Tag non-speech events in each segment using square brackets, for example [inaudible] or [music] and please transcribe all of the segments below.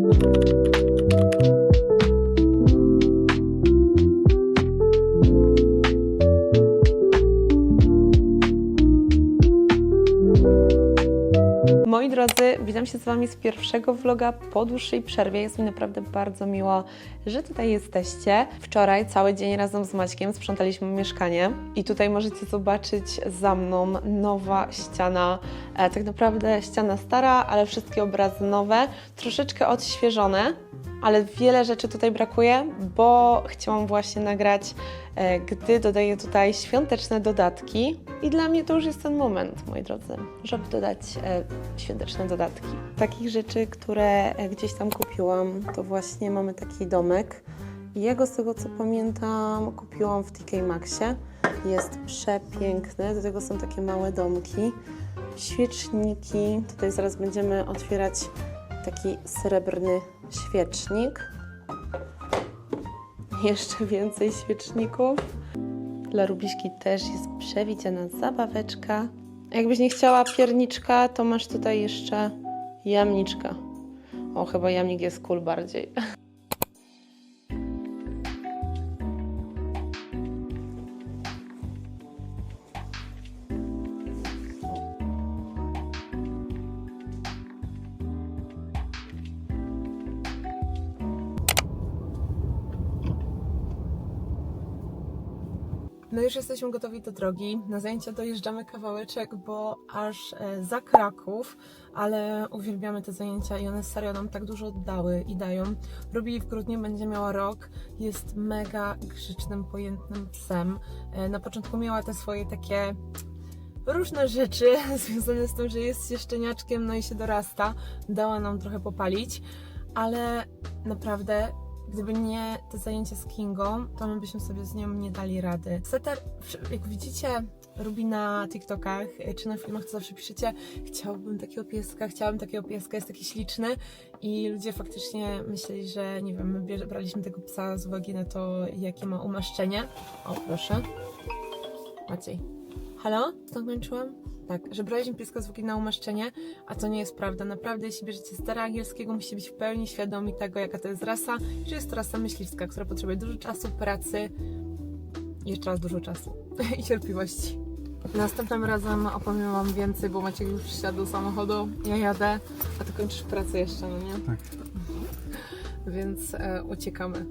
Moi z Wami z pierwszego vloga po dłuższej przerwie. Jest mi naprawdę bardzo miło, że tutaj jesteście. Wczoraj cały dzień razem z Maćkiem sprzątaliśmy mieszkanie i tutaj możecie zobaczyć za mną nowa ściana. E, tak naprawdę ściana stara, ale wszystkie obrazy nowe, troszeczkę odświeżone. Ale wiele rzeczy tutaj brakuje, bo chciałam właśnie nagrać, e, gdy dodaję tutaj świąteczne dodatki. I dla mnie to już jest ten moment, moi drodzy, żeby dodać e, świąteczne dodatki. Takich rzeczy, które e, gdzieś tam kupiłam, to właśnie mamy taki domek. I ja go z tego co pamiętam kupiłam w TK Maxie. Jest przepiękny, do tego są takie małe domki, świeczniki. Tutaj zaraz będziemy otwierać taki srebrny świecznik. Jeszcze więcej świeczników. Dla Rubiszki też jest przewidziana zabaweczka. Jakbyś nie chciała pierniczka, to masz tutaj jeszcze jamniczka. O, chyba jamnik jest cool bardziej. No już jesteśmy gotowi do drogi. Na zajęcia dojeżdżamy kawałeczek, bo aż e, za Kraków, ale uwielbiamy te zajęcia i one serio nam tak dużo dały i dają. Rubi w grudniu będzie miała rok, jest mega grzecznym, pojętnym psem. E, Na początku miała te swoje takie różne rzeczy [laughs] związane z tym, że jest się szczeniaczkiem, no i się dorasta. Dała nam trochę popalić, ale naprawdę Gdyby nie te zajęcia z Kingą, to my byśmy sobie z nią nie dali rady. Setter, jak widzicie, robi na TikTokach e, czy na filmach, to zawsze piszecie chciałbym takiego pieska, chciałabym takiego pieska, jest taki śliczny i ludzie faktycznie myśleli, że nie wiem, my braliśmy tego psa z uwagi na to, jakie ma umaszczenie. O, proszę. Maciej. Halo? Skończyłam? Tak, że braliśmy pieska z uwagi na umaszczenie, a to nie jest prawda. Naprawdę, jeśli bierzecie stera angielskiego, musicie być w pełni świadomi tego, jaka to jest rasa, że jest to rasa myśliwska, która potrzebuje dużo czasu, pracy i jeszcze raz dużo czasu [laughs] i cierpliwości. Następnym razem opowiem Wam więcej, bo Maciek już wsiadł do samochodu, ja jadę, a Ty kończysz pracę jeszcze, no nie? Tak. Więc e, uciekamy.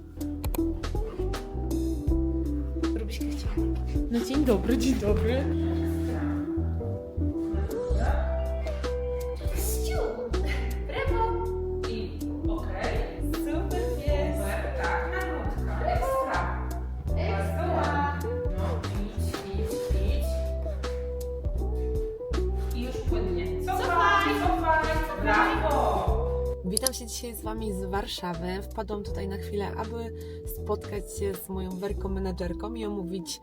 No dzień dobry, dzień dobry. Witam się dzisiaj z Wami z Warszawy. Wpadłam tutaj na chwilę, aby spotkać się z moją werką menadżerką i omówić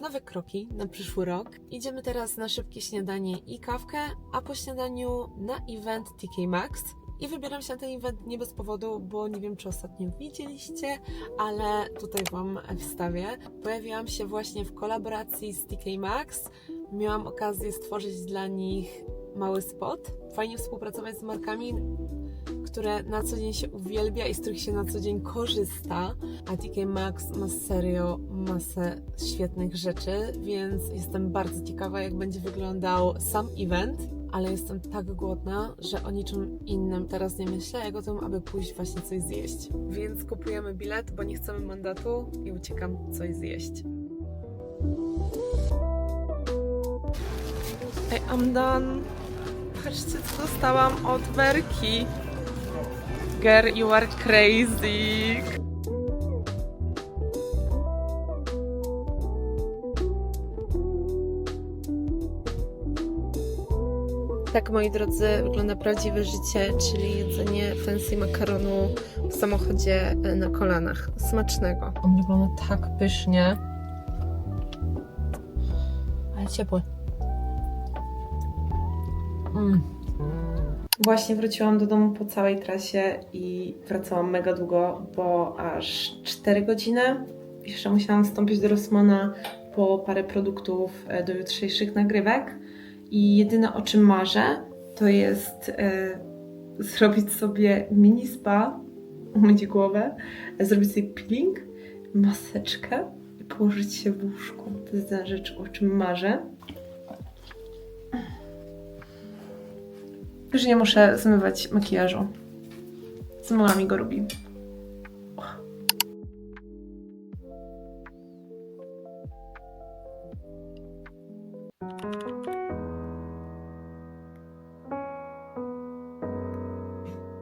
nowe kroki na przyszły rok. Idziemy teraz na szybkie śniadanie i kawkę, a po śniadaniu na event TK Maxx. I wybieram się na ten event nie bez powodu, bo nie wiem, czy ostatnio widzieliście, ale tutaj Wam wstawię. Pojawiłam się właśnie w kolaboracji z TK Maxx. Miałam okazję stworzyć dla nich mały spot. Fajnie współpracować z markami, które na co dzień się uwielbia i z których się na co dzień korzysta. A TK Maxx ma serio masę świetnych rzeczy, więc jestem bardzo ciekawa, jak będzie wyglądał sam event. Ale jestem tak głodna, że o niczym innym teraz nie myślę, jak o tym, aby pójść właśnie coś zjeść. Więc kupujemy bilet, bo nie chcemy mandatu i uciekam coś zjeść. Hey, I'm done. Patrzcie, co dostałam od Werki. Girl, you are crazy. Tak, moi drodzy, wygląda prawdziwe życie, czyli jedzenie fancy makaronu w samochodzie e, na kolanach. Smacznego. On wygląda tak pysznie. Ale ciepły. Mm. Właśnie wróciłam do domu po całej trasie i wracałam mega długo, bo aż 4 godziny. Jeszcze musiałam wstąpić do Rossmana po parę produktów e, do jutrzejszych nagrywek. I jedyne o czym marzę, to jest e, zrobić sobie mini spa, umyć głowę, zrobić sobie peeling, maseczkę i położyć się w łóżku. To jest ta rzecz, o czym marzę. Już nie muszę zmywać makijażu. Zmyła mi go robi.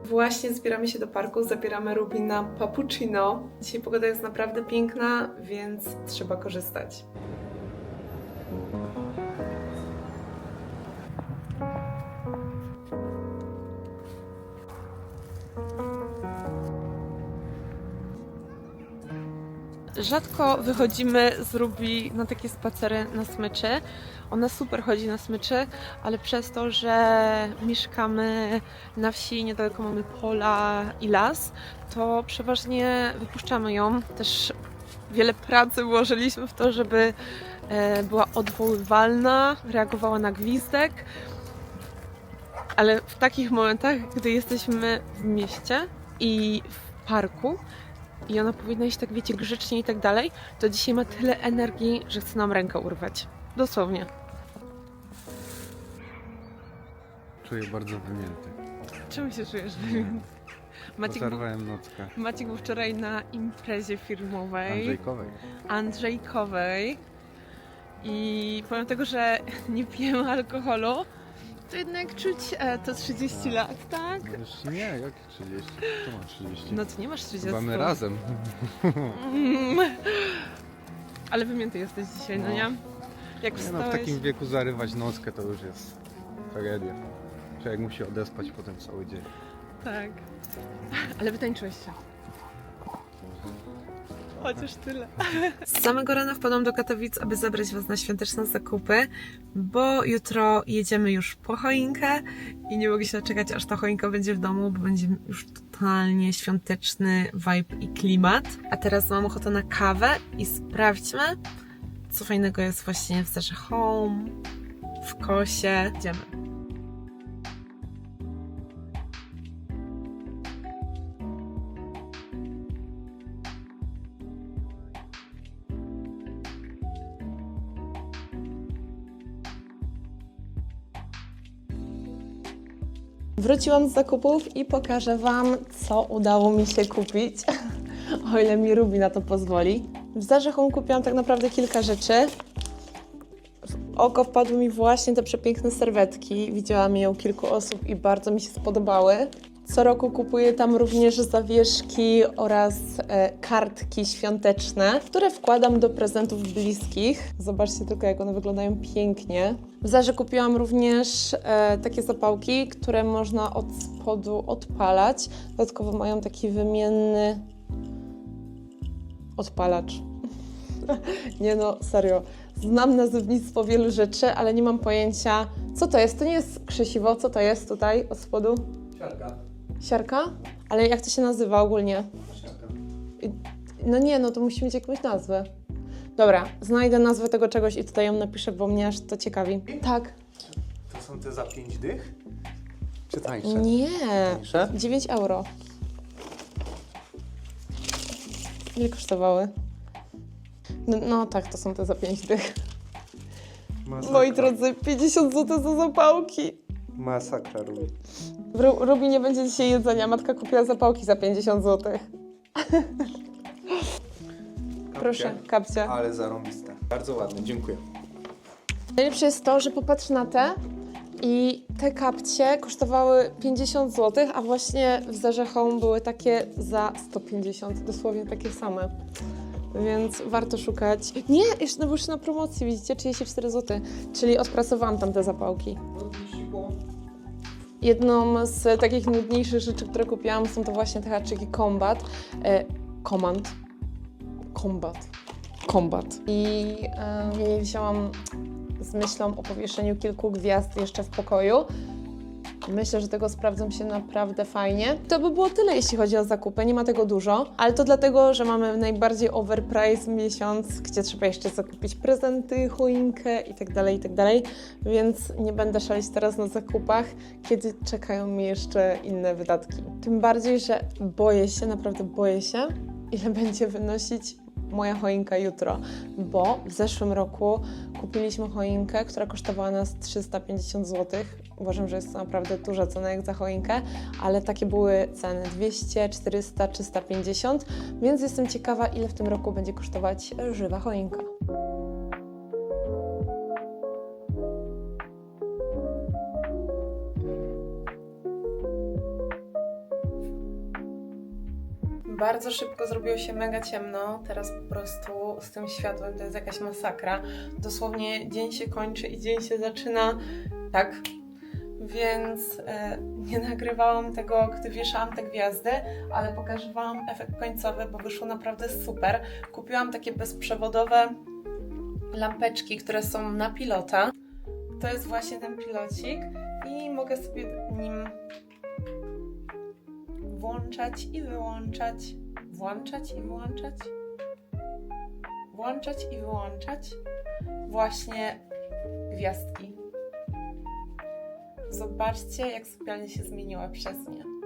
Właśnie zbieramy się do parku, zabieramy Ruby na Papuccino. Dzisiaj pogoda jest naprawdę piękna, więc trzeba korzystać. Rzadko wychodzimy z Ruby na takie spacery na smyczy. Ona super chodzi na smyczy, ale przez to, że mieszkamy na wsi, niedaleko mamy pola i las, to przeważnie wypuszczamy ją. Też wiele pracy włożyliśmy w to, żeby e, była odwoływalna, reagowała na gwizdek. Ale w takich momentach, gdy jesteśmy w mieście i w parku, i ona powinna iść tak, wiecie, grzecznie i tak dalej, to dzisiaj ma tyle energii, że chce nam rękę urwać. Dosłownie. Czuję bardzo wymięty. Czemu się czujesz? Maciek, Pozarwałem nockę Maciek był wczoraj na imprezie firmowej Andrzejkowej. Andrzejkowej i pomimo tego, że [laughs] nie pijemy alkoholu, to jednak czuć e, to 30 lat, tak? No już nie, jak 30? To ma 30. No to nie masz 30. Chyba my razem. Mm. [laughs] Ale wymięty jesteś dzisiaj, no, No. nie? Jak Nie no, w takim wieku zarywać nockę to już jest tragedia. Człowiek musi odespać potem cały dzień. Tak. Ale wytańczyłeś się. Chociaż tyle. Z samego rana wpadłam do Katowic, aby zabrać Was na świąteczne zakupy, bo jutro jedziemy już po choinkę i nie mogę się doczekać, aż ta choinka będzie w domu, bo będzie już totalnie świąteczny vibe i klimat. A teraz mam ochotę na kawę i sprawdźmy, co fajnego jest właśnie w Zarze Home, w Kosie. Idziemy. Wróciłam z zakupów i pokażę Wam, co udało mi się kupić, [laughs] o ile mi Rubi na to pozwoli. W Zarzechą kupiłam tak naprawdę kilka rzeczy. W oko wpadły mi właśnie te przepiękne serwetki. Widziałam je u kilku osób i bardzo mi się spodobały. Co roku kupuję tam również zawieszki oraz e, kartki świąteczne, które wkładam do prezentów bliskich. Zobaczcie tylko, jak one wyglądają pięknie. W Zarze kupiłam również e, takie zapałki, które można od spodu odpalać. Dodatkowo mają taki wymienny odpalacz. [laughs] nie no, serio. Znam nazewnictwo wielu rzeczy, ale nie mam pojęcia, co to jest. To nie jest krzesiwo, co to jest tutaj od spodu? Siarka. Siarka? Ale jak to się nazywa ogólnie? Siarka. No nie, no to musi mieć jakąś nazwę. Dobra, znajdę nazwę tego czegoś i tutaj ją napiszę, bo mnie aż to ciekawi. Tak. To są te za 5 dych? Czy tańsze? Nie. Tańsze? 9 euro. Ile kosztowały? No, no tak, to są te za 5 dych. Masakra. Moi drodzy, 50 zł za zapałki. Masakra robi. W Ru- Rubi nie będzie dzisiaj jedzenia. Matka kupiła zapałki za 50 zł. Proszę, kapcie. Ale zarąbiste. Bardzo ładne, dziękuję. Najlepsze jest to, że popatrz na te i te kapcie kosztowały 50 zł, a właśnie w Zarze Home były takie za 150, dosłownie takie same. Więc warto szukać. Nie, jeszcze jeszcze na promocji, widzicie, 34 zł. Czyli odpracowałam tam te zapałki. Jedną z takich nudniejszych rzeczy, które kupiłam, są to właśnie te haczyki Combat. E, Command. Combat. Combat. I e, ja je wzięłam z myślą o powieszeniu kilku gwiazd jeszcze w pokoju. Myślę, że tego sprawdzą się naprawdę fajnie. To by było tyle, jeśli chodzi o zakupy. Nie ma tego dużo, ale to dlatego, że mamy najbardziej overprice miesiąc, gdzie trzeba jeszcze zakupić prezenty, choinkę i tak dalej, i tak. Więc nie będę szaleć teraz na zakupach, kiedy czekają mi jeszcze inne wydatki. Tym bardziej, że boję się, naprawdę boję się, ile będzie wynosić moja choinka jutro, bo w zeszłym roku kupiliśmy choinkę, która kosztowała nas 350 zł. Uważam, że jest to naprawdę duża cena jak za choinkę, ale takie były ceny 200, 400, 350, więc jestem ciekawa, ile w tym roku będzie kosztować żywa choinka. Bardzo szybko zrobiło się mega ciemno. Teraz po prostu z tym światłem to jest jakaś masakra. Dosłownie dzień się kończy i dzień się zaczyna. Tak. Więc e, nie nagrywałam tego, gdy wieszałam te gwiazdy, ale pokażę Wam efekt końcowy, bo wyszło naprawdę super. Kupiłam takie bezprzewodowe lampeczki, które są na pilota. To jest właśnie ten pilocik i mogę sobie nim włączać i wyłączać, włączać i wyłączać, włączać i wyłączać właśnie gwiazdki. Zobaczcie, jak sypialnia się zmieniła przez nie.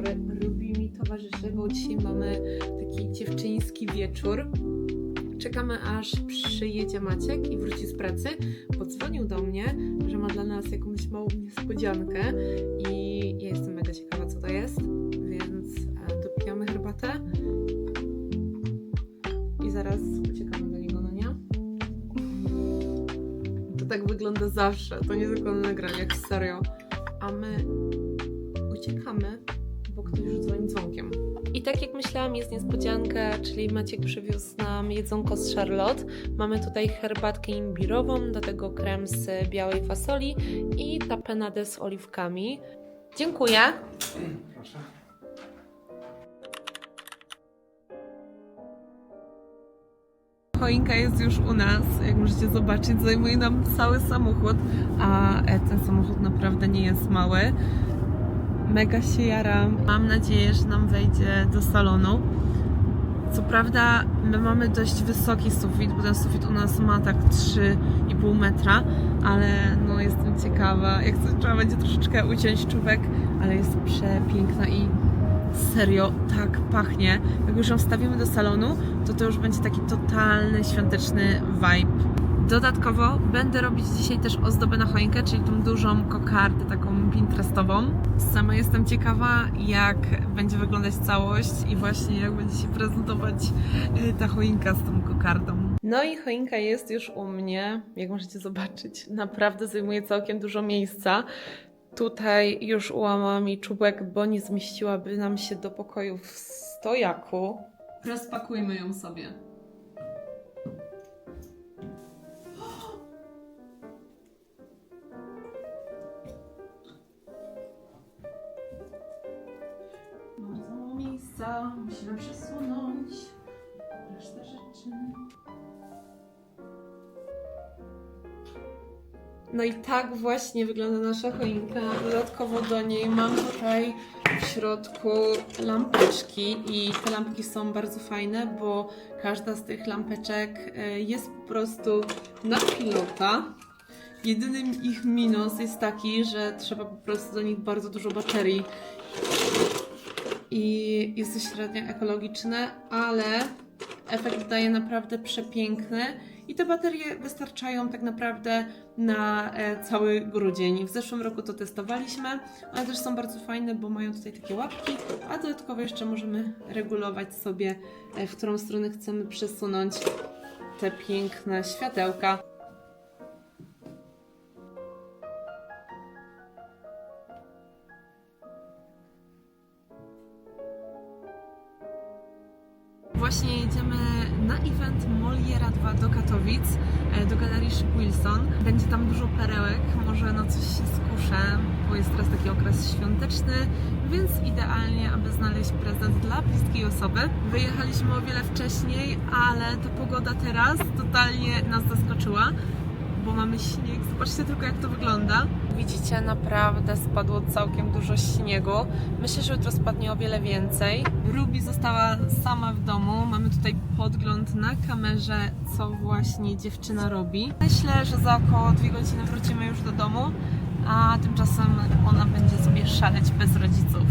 Wieczory. Lubi mi towarzyszy, bo dzisiaj mamy taki dziewczyński wieczór. Czekamy aż przyjedzie Maciek i wróci z pracy. Podzwonił do mnie, że ma dla nas jakąś małą niespodziankę i ja jestem mega ciekawa, co to jest, więc e, dopijamy herbatę i zaraz uciekamy do niego, no nie? To tak wygląda zawsze, to nie tylko na nagraniach, serio. A my uciekamy, ktoś już dzwoni dzwonkiem. I tak jak myślałam, jest niespodzianka, czyli Maciek przywiózł nam jedzonko z Charlotte. Mamy tutaj herbatkę imbirową, do tego krem z białej fasoli i tapenadę z oliwkami. Dziękuję. Proszę. Choinka jest już u nas, jak możecie zobaczyć, zajmuje nam cały samochód, a ten samochód naprawdę nie jest mały. Mega się jaram. Mam nadzieję, że nam wejdzie do salonu. Co prawda, my mamy dość wysoki sufit, bo ten sufit u nas ma tak 3,5 metra, ale no jestem ciekawa. Jak to trzeba będzie troszeczkę uciąć czubek, ale jest przepiękna i serio tak pachnie. Jak już ją wstawimy do salonu, to to już będzie taki totalny świąteczny vibe. Dodatkowo będę robić dzisiaj też ozdobę na choinkę, czyli tą dużą kokardę taką pinterestową. Sama jestem ciekawa, jak będzie wyglądać całość i właśnie jak będzie się prezentować y, ta choinka z tą kokardą. No i choinka jest już u mnie, jak możecie zobaczyć. Naprawdę zajmuje całkiem dużo miejsca. Tutaj już ułamała mi czubek, bo nie zmieściłaby nam się do pokoju w stojaku. Rozpakujmy ją sobie. Musimy przesunąć resztę rzeczy. No i tak właśnie wygląda nasza choinka. Dodatkowo do niej mam tutaj w środku lampeczki i te lampki są bardzo fajne, bo każda z tych lampeczek e, jest po prostu na pilota. Jedynym ich minus jest taki, że trzeba po prostu do nich bardzo dużo baterii i jest to średnio ekologiczne, ale efekt daje naprawdę przepiękny i te baterie wystarczają tak naprawdę na e, cały grudzień. W zeszłym roku to testowaliśmy, one też są bardzo fajne, bo mają tutaj takie łapki, a dodatkowo jeszcze możemy regulować sobie, e, w którą stronę chcemy przesunąć te piękne światełka. A2 do Katowic, e, do Galerii Ship Wilson. Będzie tam dużo perełek, może na coś się skuszę, bo jest teraz taki okres świąteczny, więc idealnie, aby znaleźć prezent dla bliskiej osoby. Wyjechaliśmy o wiele wcześniej, ale ta pogoda teraz totalnie nas zaskoczyła bo mamy śnieg. Zobaczcie tylko, jak to wygląda. Widzicie, naprawdę spadło całkiem dużo śniegu. Myślę, że jutro spadnie o wiele więcej. Ruby została sama w tutaj podgląd na kamerze, co właśnie dziewczyna robi. Myślę, że za około dwie godziny wrócimy już do domu, a tymczasem ona będzie sobie szaleć bez rodziców.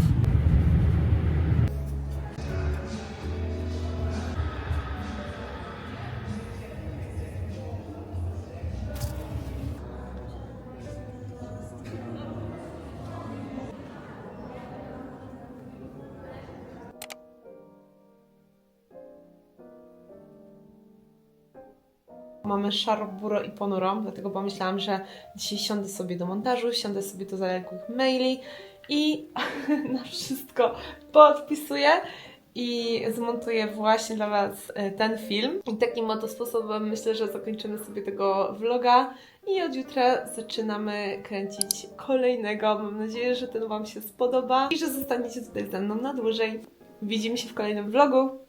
Mamy szaro, buro i ponuro, dlatego pomyślałam, że dzisiaj siądę sobie do montażu, siądę sobie do zaległych maili i [laughs] na wszystko podpisuję i zmontuję właśnie dla Was e, ten film. I takim oto sposobem myślę, że zakończymy sobie tego vloga i od jutra zaczynamy kręcić kolejnego. Mam nadzieję, że ten Wam się spodoba i że zostaniecie tutaj ze mną na dłużej. Widzimy się w kolejnym vlogu.